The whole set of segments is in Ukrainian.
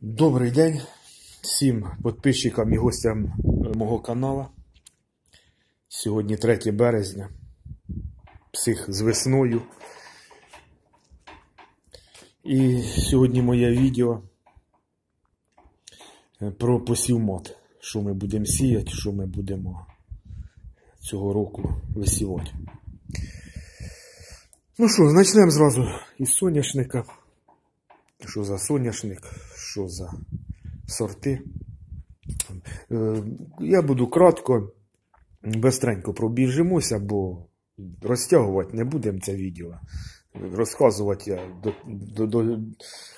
Добрий день всім підписчикам і гостям мого каналу. Сьогодні 3 березня. Всіх з весною. І сьогодні моє відео про посів мат. Що ми будемо сіяти, що ми будемо цього року висівати. Ну що, почнемо зразу із соняшника. Що за соняшник, що за сорти. Е, Я буду кратко, бистренько пробіжимося, бо розтягувати не будемо це відео. Розказувати я до, до, до,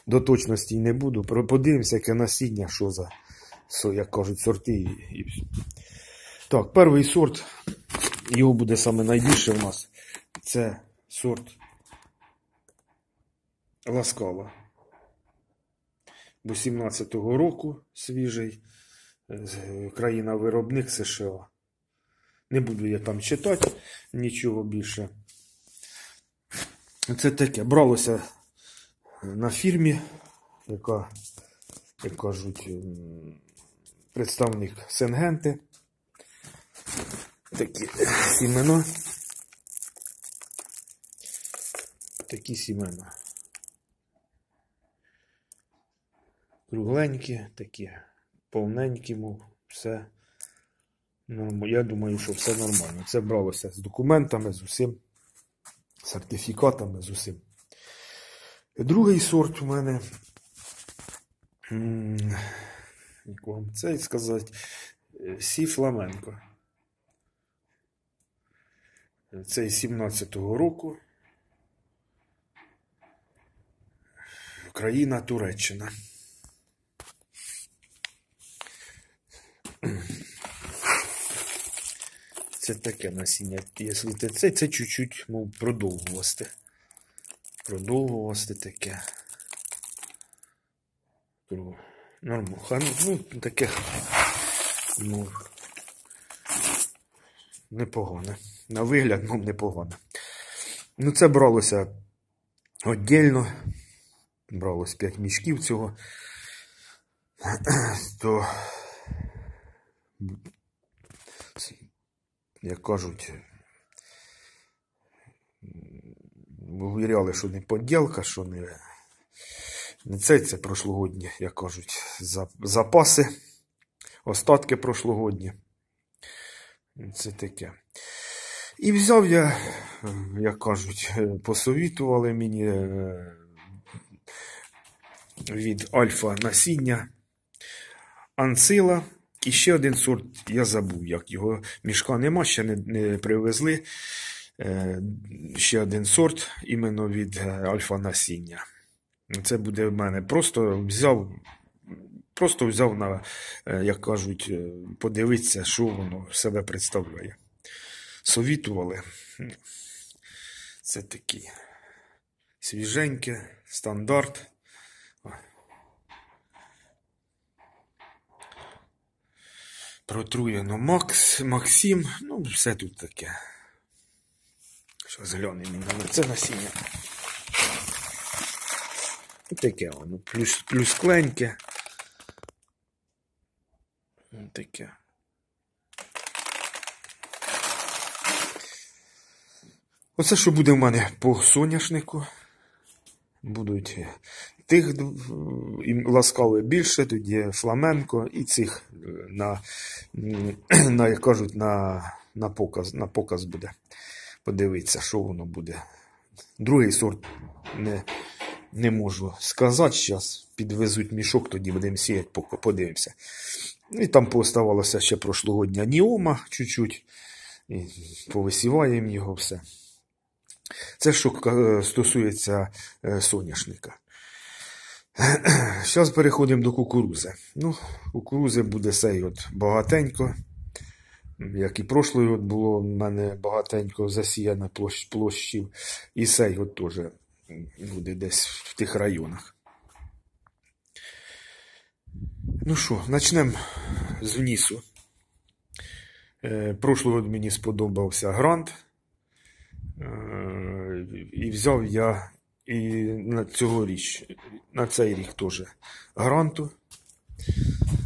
до точності не буду. Подивимося, яке насіння, що за, як кажуть, сорти. І, і... Так, перший сорт, його буде саме найбільше в нас. Це сорт Ласкала. До 17-го року свіжий. Країна-виробник США. Не буду я там читати нічого більше. Це таке. Бралося на фірмі, яка, як кажуть, представник Сенгенти. Такі сімена. Такі сімена. Кругленькі, такі повненькі, мов, все. норм- Я думаю, що все нормально. Це бралося з документами, з усім, сертифікатами, з усім. Другий сорт у мене. Як вам це сказати? Сі Фламенко. Цей 17-го року. Країна Туреччина. Це таке насіння. Якщо це, це, це чуть-чуть, мов, продовгувасте. Продовгувасте таке. Нормально. Ну, таке. Ну, непогане. На вигляд, ну, непогане. Ну, це бралося віддільно. Бралось 5 мішків цього. То, як кажуть, вивіряли, що не поділка, що не, не це, це прошлогодні, як кажуть, запаси, остатки прошлогодні. Це таке. І взяв я, як кажуть, посовітували мені е, від альфа насіння Анцила. І ще один сорт, я забув, як його мішка нема, ще не, не привезли. Е, ще один сорт іменно від е, альфа насіння. Це буде в мене. Просто взяв, просто взяв на, е, як кажуть, е, подивитися, що воно себе представляє. Совітували. Це такі свіженьке, стандарт. Протруєно Макс, Максим, ну, все тут таке. Що глянемо на це насіння. Таке воно, плюс, плюс кленьке. Таке. Оце що буде в мене по соняшнику. Будуть тих ласкаве більше, тоді фламенко і цих е, на, на як кажуть, на, на, показ, на показ буде. Подивитися, що воно буде. Другий сорт не, не можу сказати. Зараз підвезуть мішок, тоді будемо сіяти, подивимося. І там пооставалося ще прошлогодня ніома чуть-чуть. Повисіваємо його все. Це що е, стосується е, соняшника. Зараз переходимо до кукурузи. Ну, кукурузи буде сей от багатенько. Як і прошлий от було в мене багатенько засіяно площ, площів. І сей от теж буде десь в тих районах. Ну що, почнемо з внісу. Е, прошлого мені сподобався грант. Е, І взяв я І на цьогоріч, на цей рік теж гранту.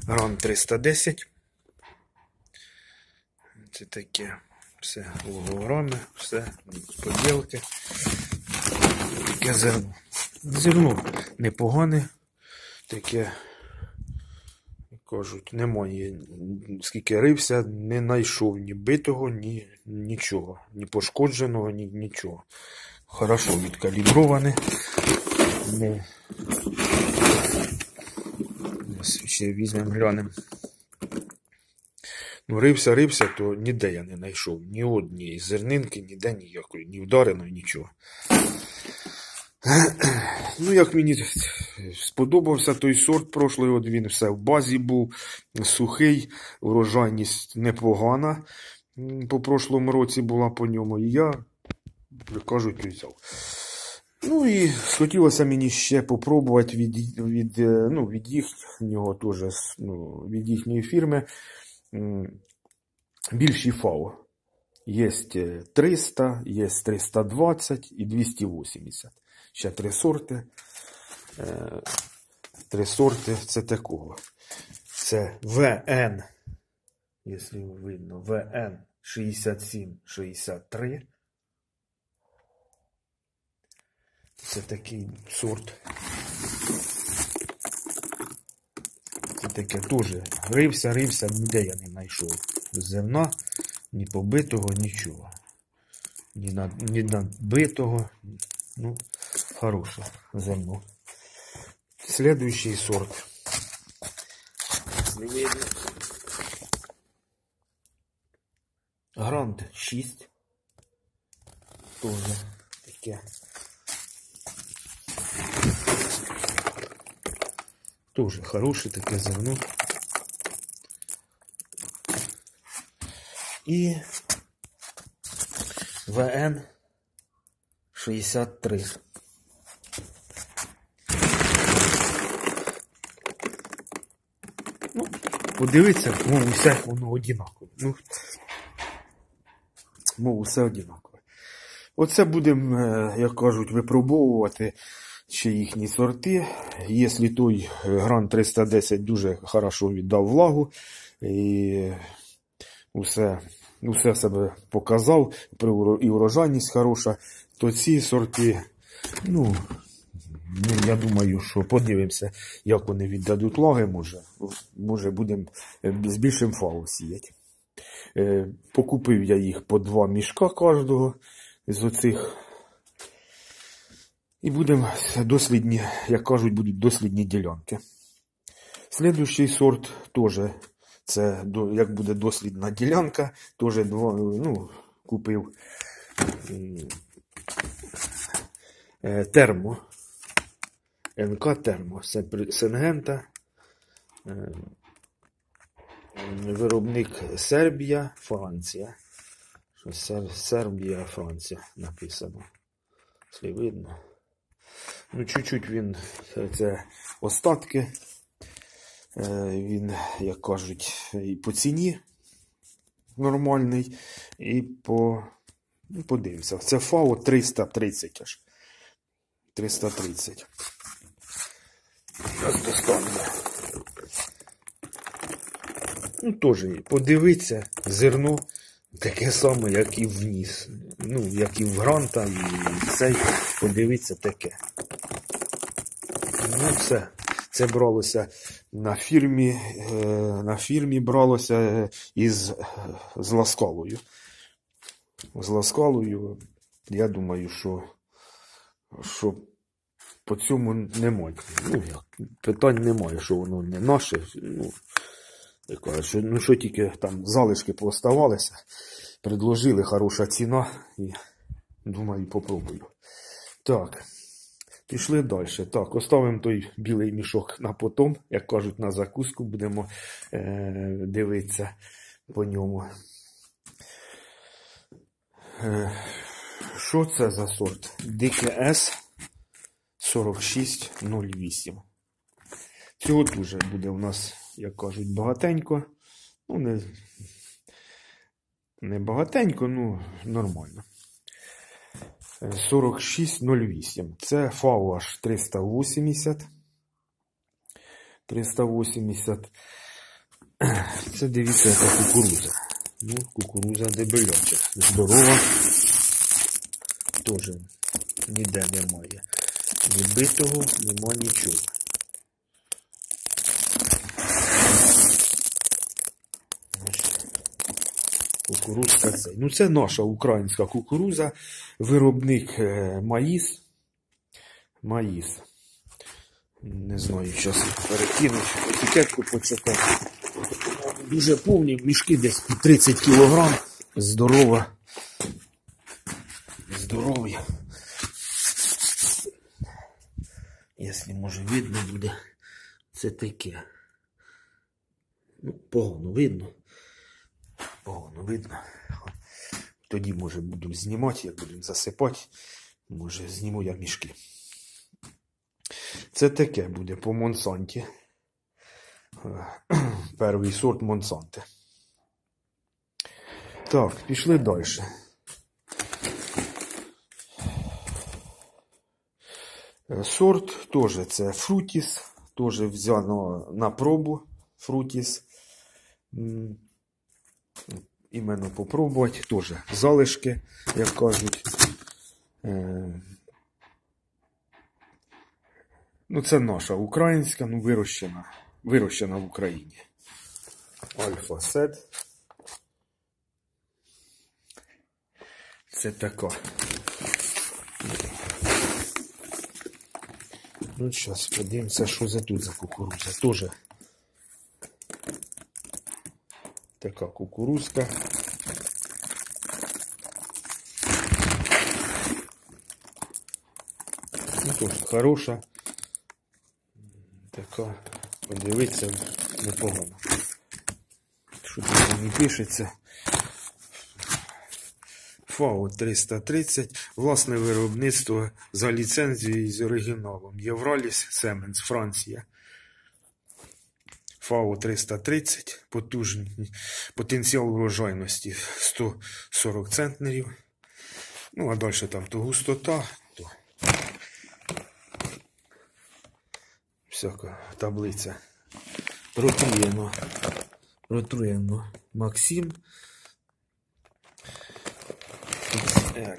Грант 310. Це таке все голограми, все, поділки. Таке зерно. Зерно непогане, таке, кажуть, немає. Скільки рився, не знайшов ні битого, ні нічого, ні пошкодженого, ні нічого. Хорошо відкаліброване. Не... Ще візьмемо глянемо. Ну, рився, рився, то ніде я не знайшов. Ні однієї зернинки, ніде ніякої, ні вдареної, нічого. Ну, як мені сподобався той сорт прошлий, він все в базі був, сухий, урожайність непогана. По прошлому році була по ньому. І я, кажуть, взяв. Ну і хотілося мені ще попробувати від від, ну, від їхнього теж, ну, від їхньої фірми більші фау. Є 300, є 320 і 280. Ще три сорти. Три сорти це такого. Це ВН, якщо видно, ВН 6763. Це такий сорт. Це таке теж рився, рився, ніде я не знайшов. Зерна, ні побитого, нічого. Ні, на, ні надбитого. Ну, хороше зерно. Следующий сорт. Грант 6. Тоже таке. Тоже хороше таке зерно. І ВН 63. Ну, подивіться, мов усе воно одинакове. Ну, мов усе одинакове. Оце будемо, е, як кажуть, випробовувати ще їхні сорти. Якщо той гран 310 дуже хорошо віддав влагу і усе усе себе показав, і урожайність хороша, то ці сорти, ну, ну, я думаю, що подивимося, як вони віддадуть влаги, може, може будемо з більшим фау сіяти. Е, покупив я їх по два мішка кожного з оцих. І будемо дослідні, як кажуть, будуть дослідні ділянки. Слідуючий сорт теж, це як буде дослідна ділянка, теж ну, купив е, термо. НК термо. Це Сенгента. Е, виробник Сербія, Франція. Що Сербія, Франція написано. Якщо видно. Ну, чуть-чуть він, це остатки. Е, він, як кажуть, і по ціні нормальний, і по. Ну, подивимося. Це ФАО 330 аж. 330. Зараз достанемо. Ну, теж подивитися, зерно таке саме, як і вниз. Ну, як і в гранта, і цей, подивитися таке. Ну, все. Це бралося на фірмі, е, на фірмі бралося із з ласкалою. З ласкалою, я думаю, що що по цьому немає. Ну, питань немає, що воно не наше. Ну, я що, ну що тільки там залишки пооставалися, предложили хороша ціна і думаю, попробую. Так. Пішли далі. Так, оставимо той білий мішок на потом, як кажуть, на закуску будемо е, дивитися по ньому. Е, Що це за сорт? ДКС 4608. Цього дуже буде у нас, як кажуть, багатенько. Ну, не, не багатенько, ну, нормально. е, 4608. Це аж 380. 380. Це дивіться, яка кукуруза. Ну, кукуруза дебеляча. Здорова. Теж ніде немає. Ні битого, нема нічого. Кукурузка цей. Ну, це наша українська кукуруза. Виробник е, Маїс. Маїс. Не знаю, зараз перекинуть. Етикетку почекати. Дуже повні мішки десь по 30 кілограм. Здорова. Здорові. Якщо може видно буде, це таке. Ну, погано видно. Погано видно. Тоді, може, буду знімати, як будемо засипати. Може, зніму я мішки. Це таке буде по Монсанті. Перший сорт Монсанти. Так, пішли далі. Сорт теж це Фрутіс. Теж взяно на пробу Фрутіс. Іменно попробувати. Теж залишки, як кажуть. Е, Ну, це наша українська, ну вирощена, вирощена в Україні. Альфа Сет. Це така. Ну, зараз подивимося, що за тут за кукуруза. Тоже така кукурузка. Ну, теж хороша. Така, подивитися, непогано. Що тут не пишеться? ФАО 330, власне виробництво за ліцензією з оригіналом. Євраліс Семенс, Франція. ФАО 330, потужний потенціал врожайності 140 центнерів. Ну, а далі там то густота, то всяка таблиця. Ротруєно. Ротруєно. Максим. XR.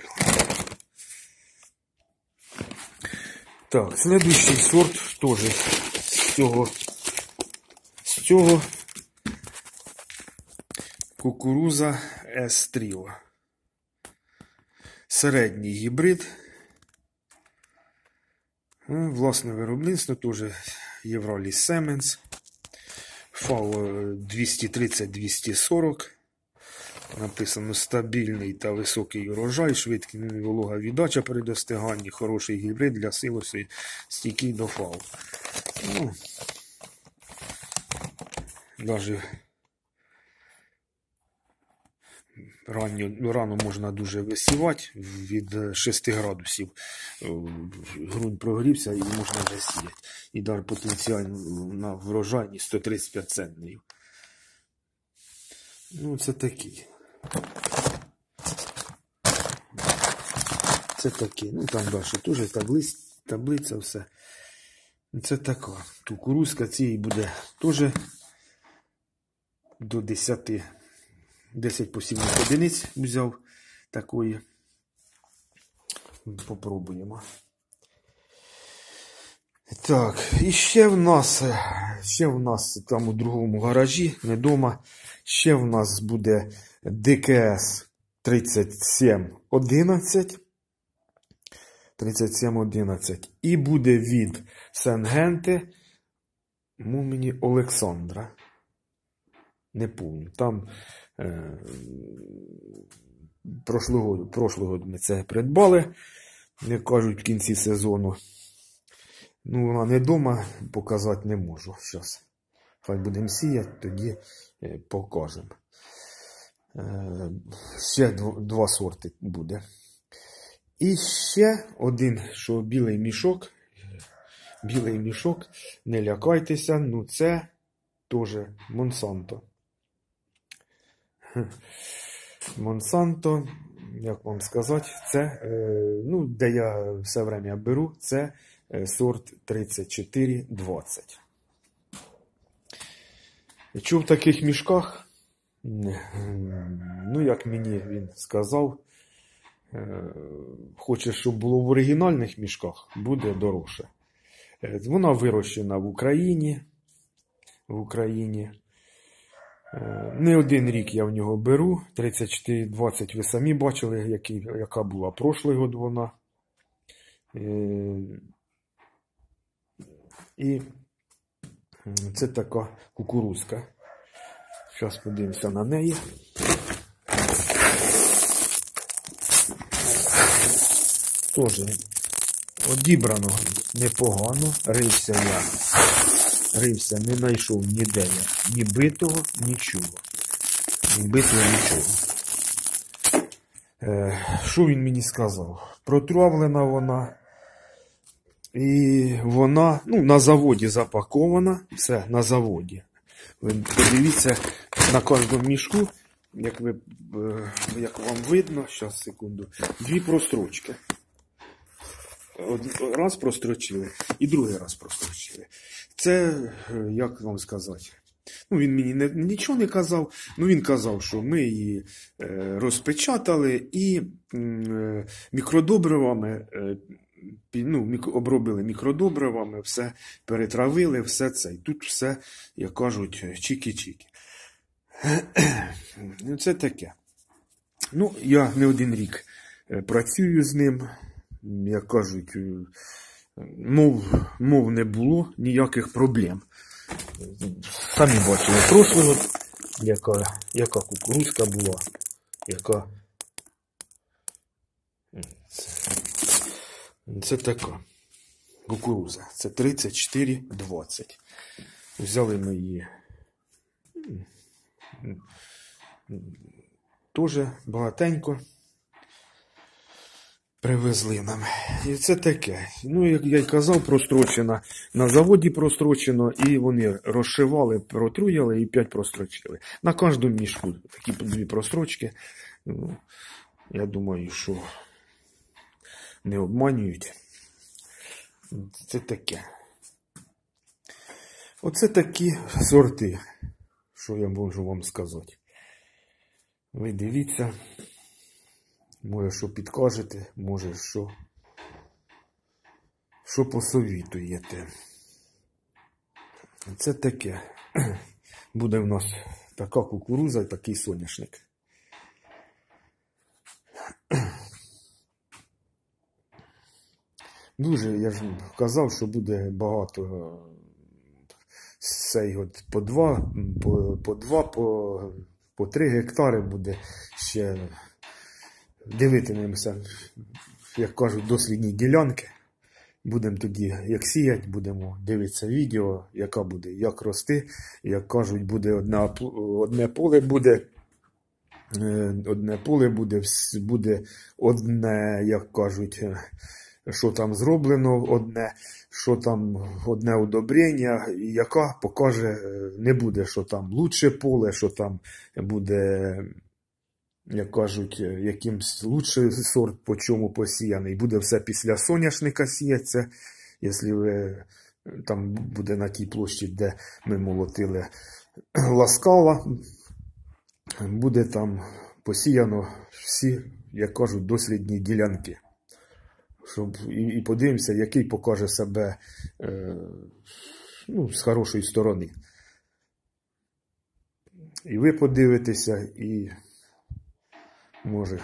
Так, следующий сорт тоже з цього. Цього кукуруза S-Trio. Середній гібрид. Е, Власне виробництво теж Євроліс Семенс. ФАО 230-240. Написано стабільний та високий урожай, швидкий волога віддача при достиганні, хороший гібрид для силосу, стійкий до фау. Ну, даже ранньо, ну, рано можна дуже висівати від 6 градусів. Е, Грунт прогрівся і можна вже сіяти. І дар потенціальна врожайність 135 центнерів. Ну, це такий. Це таке. Ну там далі теж таблиць, таблиця, все. Це така. Кукурузка цієї буде теж до 10, 10 посівних одиниць взяв такої. Попробуємо. Так, і ще в нас, ще в нас там у другому гаражі, не дома, ще в нас буде ДКС 3711. 3711. І буде від Сенгенти Муміні Олександра. Не помню. Там е, прошлого, прошлого ми це придбали, як кажуть, в кінці сезону. Ну, вона не вдома, показати не можу зараз. Хай будемо сіяти, тоді е, покажемо. Е, ще дв- два сорти буде. І ще один, що білий мішок. Білий мішок, не лякайтеся, ну це теж Монсанто. Монсанто як вам сказати, це, е, ну, де я все время беру, це е, сорт 3420. Чув в таких мішках, ну, як мені він сказав, е, хоче, щоб було в оригінальних мішках, буде дорожче. Вона вирощена в Україні. В Україні. Е, Не один рік я в нього беру. 34,20 ви самі бачили, який, яка була прошлий год вона. Е, І це така кукурузка. Зараз подивимося на неї. Теж одібрано непогано. Рився я. Рився, не знайшов ніде я. Ні битого, нічого. Ні битого, нічого. Е, що він мені сказав? Протравлена вона. І вона ну, на заводі запакована. Все, на заводі. Ви подивіться на кожному мішку, як, ви, е, як вам видно, зараз секунду, дві прострочки. Раз прострочили і другий раз прострочили. Це, е, як вам сказати, ну він мені не, нічого не казав, ну він казав, що ми її е, розпечатали і е, мікродобривами, е, ну, мік, обробили мікродобривами, все перетравили, все це. І тут все, як кажуть, чікі-чікі. Ну, Це таке. Ну, я не один рік е, працюю з ним. Як кажуть, е, мов, мов не було ніяких проблем. Самі бачили прошлий год, яка, яка кукурузка була, яка. Це, така кукуруза. Це 34,20. Взяли ми її. Дуже багатенько привезли нам. І це таке. Ну, як я й казав, прострочено. На заводі прострочено, і вони розшивали, протруяли і п'ять прострочили. На кожному мішку такі дві прострочки. Ну, я думаю, що не обманюють. Це таке. Оце такі сорти, що я можу вам сказати. Ви дивіться. Може, що підкажете, може, що, що посовітуєте. Це таке. Буде в нас така кукуруза і такий соняшник. Дуже, я ж казав, що буде багато е, цей от по два, по, по два, по, по три гектари буде ще дивитимемося, як кажуть, дослідні ділянки. Будемо тоді, як сіять, будемо дивитися відео, яка буде, як рости. Як кажуть, буде одна, одне поле буде. е, Одне поле буде, буде одне, як кажуть, е, що там зроблено, одне, що там одне удобрення, яка покаже, е, не буде, що там лучше поле, що там буде як кажуть, е, якимсь лучший сорт по чому посіяний. Буде все після соняшника сіятися. Якщо ви е, там буде на тій площі, де ми молотили ласкала, буде там посіяно всі, як кажуть, дослідні ділянки. Щоб, і, і подивимося, який покаже себе е, ну, з хорошої сторони. І ви подивитеся, і може.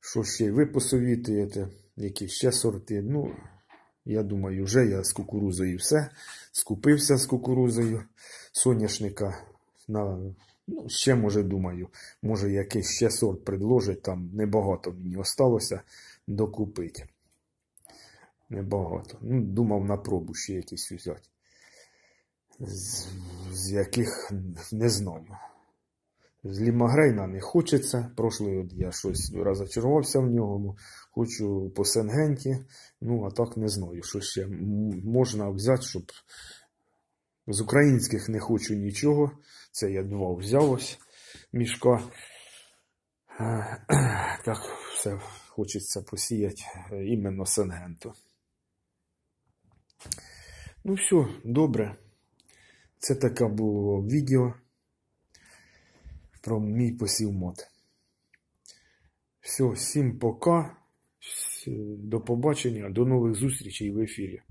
Що ще ви посовітуєте? Які ще сорти? Ну, я думаю, вже я з кукурузою все. Скупився з кукурузою соняшника. На, ну, ще, може, думаю, може якийсь ще сорт предложить, там небагато мені осталося докупити. Небагато. Ну, думав на пробу ще якісь взяти. З, з яких не знаю. З Лімагрейна не хочеться. Прошлий от я щось розочарувався в ньому. Хочу по Сенгенті. Ну, а так не знаю, що ще можна взяти, щоб з українських не хочу нічого. Це я два взяв ось. мішка. Е, Так все хочеться посіяти іменно Сенгенту. Ну все, добре. Це таке було відео про мій посів мод. Все, всім пока. До побачення, до нових зустрічей в ефірі.